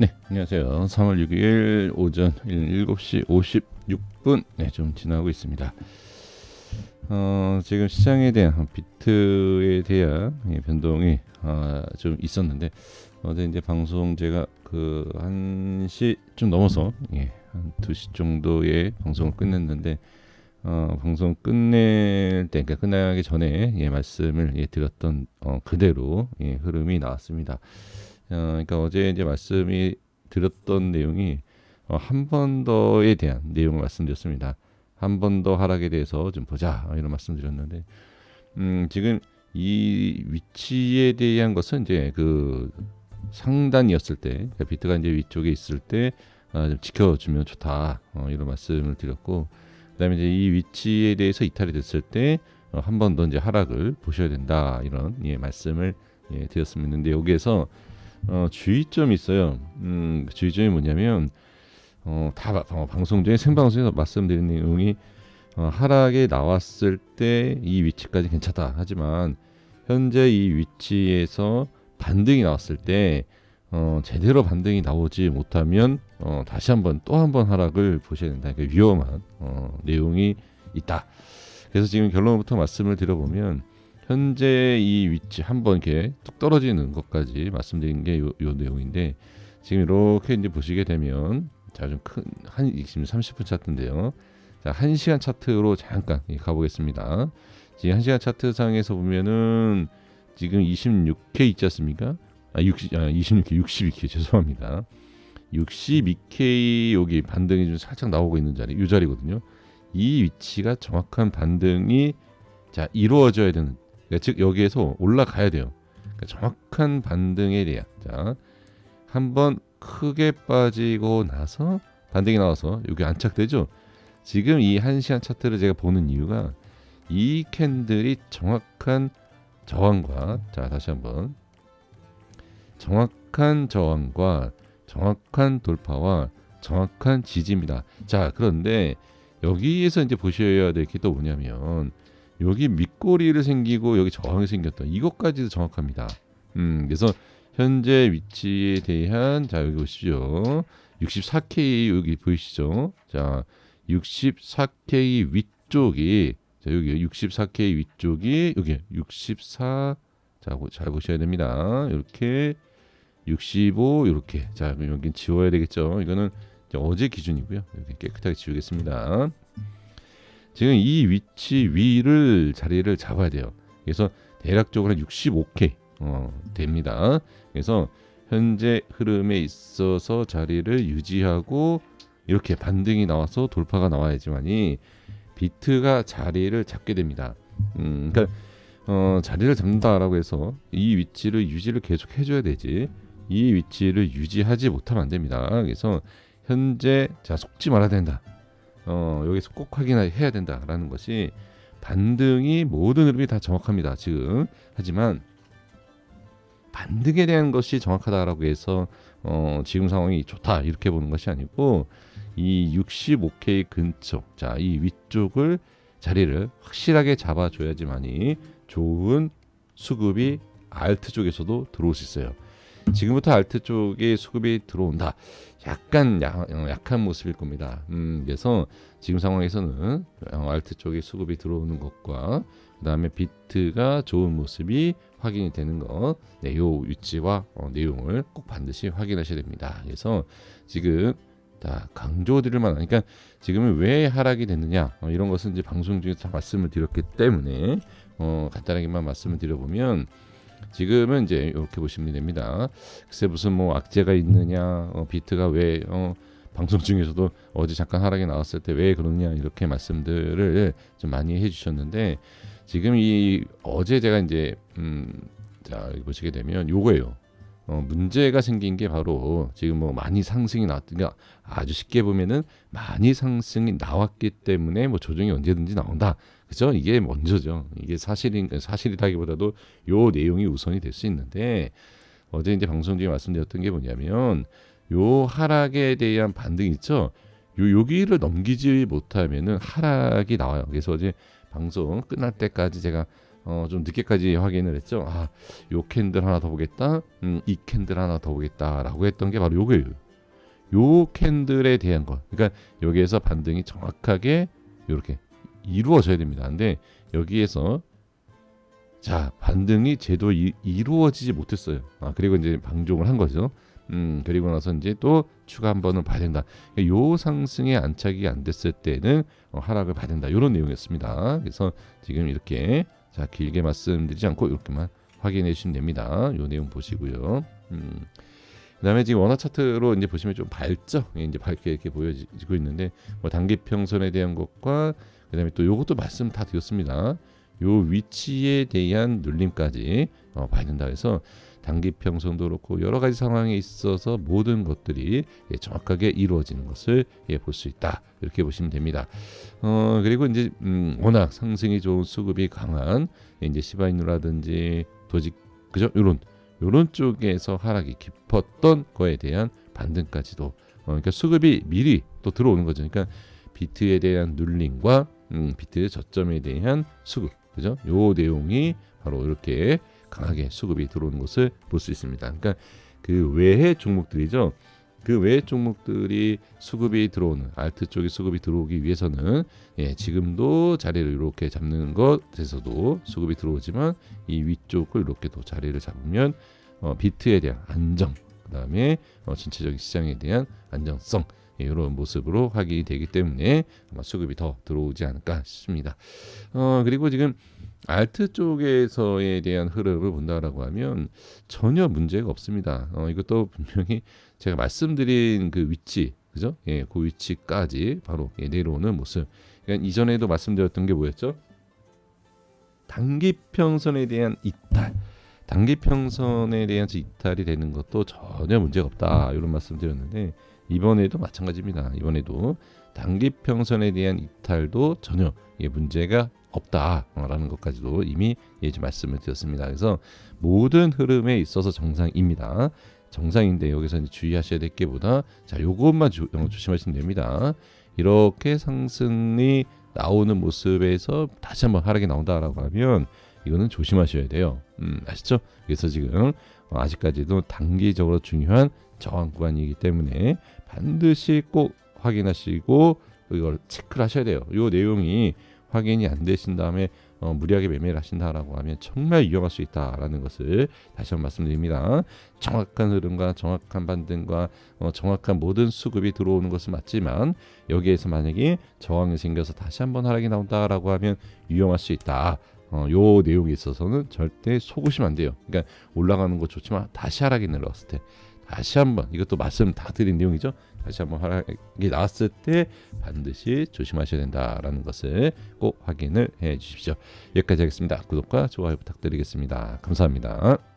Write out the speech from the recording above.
네, 안녕하세요. 3월 6일 오전 7시 56분 네, 좀 지나고 있습니다. 어, 지금 시장에 대한 비트에 대한 예, 변동이 어, 좀 있었는데 어제 이제 방송 제가 그 1시 좀 넘어서 예, 한 2시 정도에 방송을 끝냈는데 어, 방송 끝낼 때 그러니까 끝나기 전에 예, 말씀을 예, 드렸던 어, 그대로 예, 흐름이 나왔습니다. 어, 그러니까 어제 이제 말씀이 드렸던 내용이 어, 한 번 더에 대한 내용을 말씀드렸습니다. 한 번 더 하락에 대해서 좀 보자 이런 말씀드렸는데 음, 지금 이 위치에 대한 것은 이제 그 상단이었을 때 그러니까 비트가 이제 위쪽에 있을 때 아, 좀 지켜주면 좋다 어, 이런 말씀을 드렸고 그다음에 이제 이 위치에 대해서 이탈이 됐을 때 어, 한번더 이제 하락을 보셔야 된다 이런 예, 말씀을 예, 드렸습니다. 근데 여기에서 어, 주의점이 있어요. 음, 그 주의점이 뭐냐면 어, 다 어, 방송 중에 생방송에서 말씀드린 내용이 어, 하락에 나왔을 때 이 위치까지 괜찮다. 하지만 현재 이 위치에서 반등이 나왔을 때 어, 제대로 반등이 나오지 못하면 어, 다시 한번 또 한 번 하락을 보셔야 된다. 그러니까 위험한 어, 내용이 있다. 그래서 지금 결론부터 말씀을 드려보면 현재 이 위치 한번 이렇게 뚝 떨어지는 것까지 말씀드린 게 요 내용인데 지금 이렇게 이제 보시게 되면 자 좀 큰한 지금 30분 차트인데요. 자, 1시간 차트로 잠깐 가보겠습니다. 지금 1시간 차트 상에서 보면은 지금 26K 있지 않습니까? 아, 60, 아 26K, 62K 죄송합니다. 62K 여기 반등이 좀 살짝 나오고 있는 자리, 이 자리거든요. 이 위치가 정확한 반등이 자 이루어져야 되는 그러니까 즉 여기에서 올라가야 돼요. 그러니까 정확한 반등에 대한 자 한번 크게 빠지고 나서 반등이 나와서 여기 안착되죠. 지금 이 한시간 차트를 제가 보는 이유가 이 캔들이 정확한 저항과 자 다시 한번 정확한 저항과 정확한 돌파와 정확한 지지입니다. 자 그런데 여기에서 이제 보셔야 될 게 또 뭐냐면 여기 밑꼬리를 생기고 여기 저항이 생겼다. 이것까지도 정확합니다. 음, 그래서 현재 위치에 대한 자 여기 보시죠. 64K 여기 보이시죠? 자, 64K 위쪽이 자 여기 64K 위쪽이 여기 64 자, 잘 보셔야 됩니다. 이렇게 65 이렇게 자 여기 지워야 되겠죠. 이거는 어제 기준이고요. 이렇게 깨끗하게 지우겠습니다. 지금 이 위치 위를 자리를 잡아야 돼요. 그래서 대략적으로 65K 어, 됩니다. 그래서 현재 흐름에 있어서 자리를 유지하고 이렇게 반등이 나와서 돌파가 나와야지만이 비트가 자리를 잡게 됩니다. 음, 그러니까 어, 자리를 잡는다라고 해서 이 위치를 유지를 계속 해줘야 되지. 이 위치를 유지하지 못하면 안 됩니다. 그래서 현재 자 속지 말아야 된다. 어, 여기서 꼭 확인해야 된다라는 것이 반등이 모든 흐름이 다 정확합니다. 지금 하지만 반등에 대한 것이 정확하다라고 해서 어, 지금 상황이 좋다 이렇게 보는 것이 아니고 이 65K 근처 자 이 위쪽을 자리를 확실하게 잡아줘야지만이 좋은 수급이 알트 쪽에서도 들어올 수 있어요. 지금부터 알트 쪽에 수급이 들어온다. 약간 약, 어, 약한 모습일 겁니다. 음, 그래서 지금 상황에서는 어, 알트 쪽에 수급이 들어오는 것과 그 다음에 비트가 좋은 모습이 확인이 되는 것, 네, 요 위치와 어, 내용을 꼭 반드시 확인하셔야 됩니다. 그래서 지금 다 강조드릴 만한, 그러니까 지금은 왜 하락이 됐느냐 어, 이런 것은 이제 방송 중에서 다 말씀을 드렸기 때문에 어, 간단하게만 말씀을 드려보면. 지금은 이제 이렇게 보시면 됩니다. 글쎄 무슨 뭐 악재가 있느냐, 어, 비트가 왜 어, 방송 중에서도 어제 잠깐 하락이 나왔을 때 왜 그러냐 이렇게 말씀들을 좀 많이 해주셨는데 지금 이 어제 제가 이제 음, 자 보시게 되면 요거예요. 어, 문제가 생긴 게 바로 지금 뭐 많이 상승이 나왔으니까 아주 쉽게 보면은 많이 상승이 나왔기 때문에 뭐 조정이 언제든지 나온다. 그죠? 이게 먼저죠. 이게 사실인 사실이라기보다도 요 내용이 우선이 될 수 있는데 어제 이제 방송 중에 말씀드렸던 게 뭐냐면 요 하락에 대한 반등 있죠. 요 여기를 넘기지 못하면은 하락이 나와요. 그래서 어제 방송 끝날 때까지 제가 어, 좀 늦게까지 확인을 했죠. 아, 요 캔들 하나 더 보겠다. 음, 이 캔들 하나 더 보겠다라고 했던 게 바로 요거예요. 요 캔들에 대한 것. 그러니까 여기에서 반등이 정확하게 이렇게 이루어져야 됩니다. 근데 여기에서 자 반등이 제대로 이, 이루어지지 못했어요. 아 그리고 이제 방종을 한 거죠. 음 그리고 나서 이제 또 추가 한 번은 봐야 된다. 그러니까 요 상승에 안착이 안 됐을 때는 어, 하락을 된다. 이런 내용이었습니다. 그래서 지금 이렇게 자 길게 말씀드리지 않고 이렇게만 확인해 주시면 됩니다. 요 내용 보시고요. 음. 그다음에 지금 원화 차트로 이제 보시면 좀 밝죠. 예, 이제 밝게 이렇게 보여지고 있는데 뭐 단기 평선에 대한 것과 그다음에 또 요것도 말씀 다 드렸습니다. 요 위치에 대한 눌림까지 어, 봐야 된다 해서 단기 평선도 그렇고 여러 가지 상황에 있어서 모든 것들이 예, 정확하게 이루어지는 것을 예, 볼 수 있다 이렇게 보시면 됩니다. 어, 그리고 이제 음, 워낙 상승이 좋은 수급이 강한 예, 이제 시바이누라든지 도직 그죠? 요런 요런 쪽에서 하락이 깊었던 거에 대한 반등까지도 어, 그러니까 수급이 미리 또 들어오는 거죠. 그러니까 비트에 대한 눌림과 음, 비트 저점에 대한 수급 그죠? 요 내용이 바로 이렇게 강하게 수급이 들어오는 것을 볼 수 있습니다. 그러니까 그 외의 종목들이죠. 그 외의 종목들이 수급이 들어오는 알트 쪽에 수급이 들어오기 위해서는 예, 지금도 자리를 이렇게 잡는 것에서도 수급이 들어오지만 이 위쪽을 이렇게 또 자리를 잡으면 어, 비트에 대한 안정 그다음에 어, 전체적인 시장에 대한 안정성 예, 이런 모습으로 확인이 되기 때문에 아마 수급이 더 들어오지 않을까 싶습니다. 어, 그리고 지금 알트 쪽에서에 대한 흐름을 본다라고 하면 전혀 문제가 없습니다. 어, 이것도 분명히 제가 말씀드린 그 위치, 그죠? 예, 그 위치까지 바로 예, 내려오는 모습. 그러니까 이전에도 말씀드렸던 게 뭐였죠? 단기 평선에 대한 이탈. 단기 평선에 대한 이탈이 되는 것도 전혀 문제가 없다. 이런 말씀드렸는데 이번에도 마찬가지입니다. 이번에도 단기 평선에 대한 이탈도 전혀 예, 문제가 없다라는 것까지도 이미 예, 좀 말씀을 드렸습니다. 그래서 모든 흐름에 있어서 정상입니다. 정상인데 여기서 이제 주의하셔야 될 게보다 자 요것만 조, 어, 조심하시면 됩니다. 이렇게 상승이 나오는 모습에서 다시 한번 하락이 나온다라고 하면 이거는 조심하셔야 돼요. 음, 아시죠? 그래서 지금 어, 아직까지도 단기적으로 중요한 저항 구간이기 때문에 반드시 꼭 확인하시고 이걸 체크를 하셔야 돼요. 이 내용이 확인이 안 되신 다음에 어, 무리하게 매매를 하신다라고 하면 정말 위험할 수 있다라는 것을 다시 한번 말씀드립니다. 정확한 흐름과 정확한 반등과 어, 정확한 모든 수급이 들어오는 것은 맞지만 여기에서 만약에 저항이 생겨서 다시 한번 하락이 나온다라고 하면 위험할 수 있다. 어, 요 내용에 있어서는 절대 속으시면 안 돼요. 그러니까 올라가는 거 좋지만 다시 하락이 내려왔을 때 다시 한번 이것도 말씀 다 드린 내용이죠. 다시 한번 하락이 나왔을 때 반드시 조심하셔야 된다라는 것을 꼭 확인을 해 주십시오. 여기까지 하겠습니다. 구독과 좋아요 부탁드리겠습니다. 감사합니다.